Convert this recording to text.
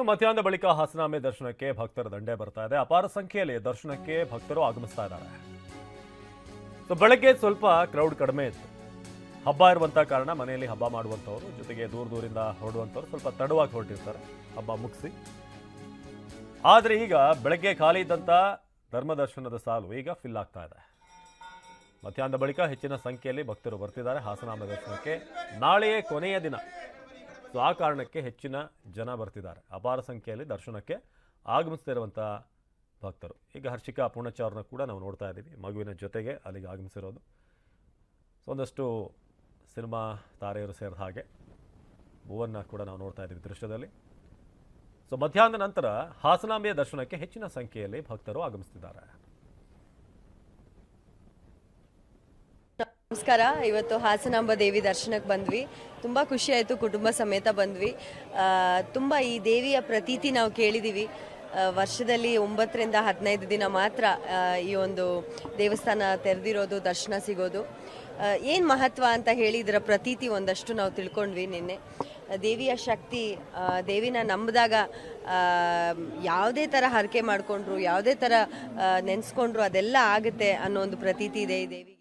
ಇನ್ನು ಮಧ್ಯಾಹ್ನದ ಬಳಿಕ ಹಾಸನಾಂಬೆ ದರ್ಶನಕ್ಕೆ ಭಕ್ತರ ದಂಡೆ ಬರ್ತಾ ಇದೆ. ಅಪಾರ ಸಂಖ್ಯೆಯಲ್ಲಿ ದರ್ಶನಕ್ಕೆ ಭಕ್ತರು ಆಗಮಿಸ್ತಾ ಇದ್ದಾರೆ. ಸೊ ಬೆಳಗ್ಗೆ ಸ್ವಲ್ಪ ಕ್ರೌಡ್ ಕಡಿಮೆ ಇತ್ತು. ಹಬ್ಬ ಇರುವಂತ ಕಾರಣ ಮನೆಯಲ್ಲಿ ಹಬ್ಬ ಮಾಡುವಂಥವ್ರು, ಜೊತೆಗೆ ದೂರ ದೂರಿಂದ ಹೊರಡುವಂಥವ್ರು ಸ್ವಲ್ಪ ತಡವಾಗಿ ಹೊರಟಿರ್ತಾರೆ. ಹಬ್ಬ ಮುಗಿಸಿ. ಆದರೆ ಈಗ ಬೆಳಗ್ಗೆ ಖಾಲಿ ಇದ್ದಂಥ ಧರ್ಮದರ್ಶನದ ಸಾಲು ಈಗ ಫಿಲ್ ಆಗ್ತಾ ಇದೆ. ಮಧ್ಯಾಹ್ನದ ಬಳಿಕ ಹೆಚ್ಚಿನ ಸಂಖ್ಯೆಯಲ್ಲಿ ಭಕ್ತರು ಬರ್ತಿದ್ದಾರೆ ಹಾಸನಾಮ ದರ್ಶನಕ್ಕೆ. ನಾಳೆಯೇ ಕೊನೆಯ ದಿನ. ಸೊ ಆ ಕಾರಣಕ್ಕೆ ಹೆಚ್ಚಿನ ಜನ ಬರ್ತಿದ್ದಾರೆ. ಅಪಾರ ಸಂಖ್ಯೆಯಲ್ಲಿ ದರ್ಶನಕ್ಕೆ ಆಗಮಿಸ್ತಿರುವಂಥ ಭಕ್ತರು. ಈಗ ಹರ್ಷಿಕಾ ಪೂರ್ಣಚಾರನ ಕೂಡ ನಾವು ನೋಡ್ತಾ ಇದ್ದೀವಿ. ಮಗುವಿನ ಜೊತೆಗೆ ಅಲ್ಲಿಗೆ ಆಗಮಿಸಿರೋದು. ಸೊ ಒಂದಷ್ಟು ಸಿನಿಮಾ ತಾರೆಯರು ಸೇರಿದ ಹಾಗೆ ಭುವನ್ನ ಕೂಡ ನಾವು ನೋಡ್ತಾ ಇದ್ದೀವಿ ದೃಶ್ಯದಲ್ಲಿ. ಸೊ ಮಧ್ಯಾಹ್ನದ ನಂತರ ಹಾಸನಾಂಬೆಯ ದರ್ಶನಕ್ಕೆ ಹೆಚ್ಚಿನ ಸಂಖ್ಯೆಯಲ್ಲಿ ಭಕ್ತರು ಆಗಮಿಸ್ತಿದ್ದಾರೆ. ನಮಸ್ಕಾರ. ಇವತ್ತು ಹಾಸನಾಂಬ ದೇವಿ ದರ್ಶನಕ್ಕೆ ಬಂದ್ವಿ. ತುಂಬ ಖುಷಿ ಆಯಿತು, ಕುಟುಂಬ ಸಮೇತ ಬಂದ್ವಿ. ತುಂಬ ಈ ದೇವಿಯ ಪ್ರತೀತಿ ನಾವು ಕೇಳಿದ್ದೀವಿ ವರ್ಷದಲ್ಲಿ ಒಂಬತ್ತರಿಂದ ಹದಿನೈದು ದಿನ ಮಾತ್ರ ಈ ಒಂದು ದೇವಸ್ಥಾನ ತೆರೆದಿರೋದು, ದರ್ಶನ ಸಿಗೋದು. ಏನು ಮಹತ್ವ ಅಂತ ಹೇಳಿ ಇದರ ಪ್ರತೀತಿ ಒಂದಷ್ಟು ನಾವು ತಿಳ್ಕೊಂಡ್ವಿ ನಿನ್ನೆ. ದೇವಿಯ ಶಕ್ತಿ ದೇವಿನ ನಂಬಿದಾಗ ಯಾವುದೇ ಥರ ಹರಕೆ ಮಾಡಿಕೊಂಡ್ರು, ಯಾವುದೇ ಥರ ನೆನೆಸ್ಕೊಂಡ್ರು ಅದೆಲ್ಲ ಆಗುತ್ತೆ ಅನ್ನೋ ಒಂದು ಪ್ರತೀತಿ ಇದೆ ಈ ದೇವಿಗೆ.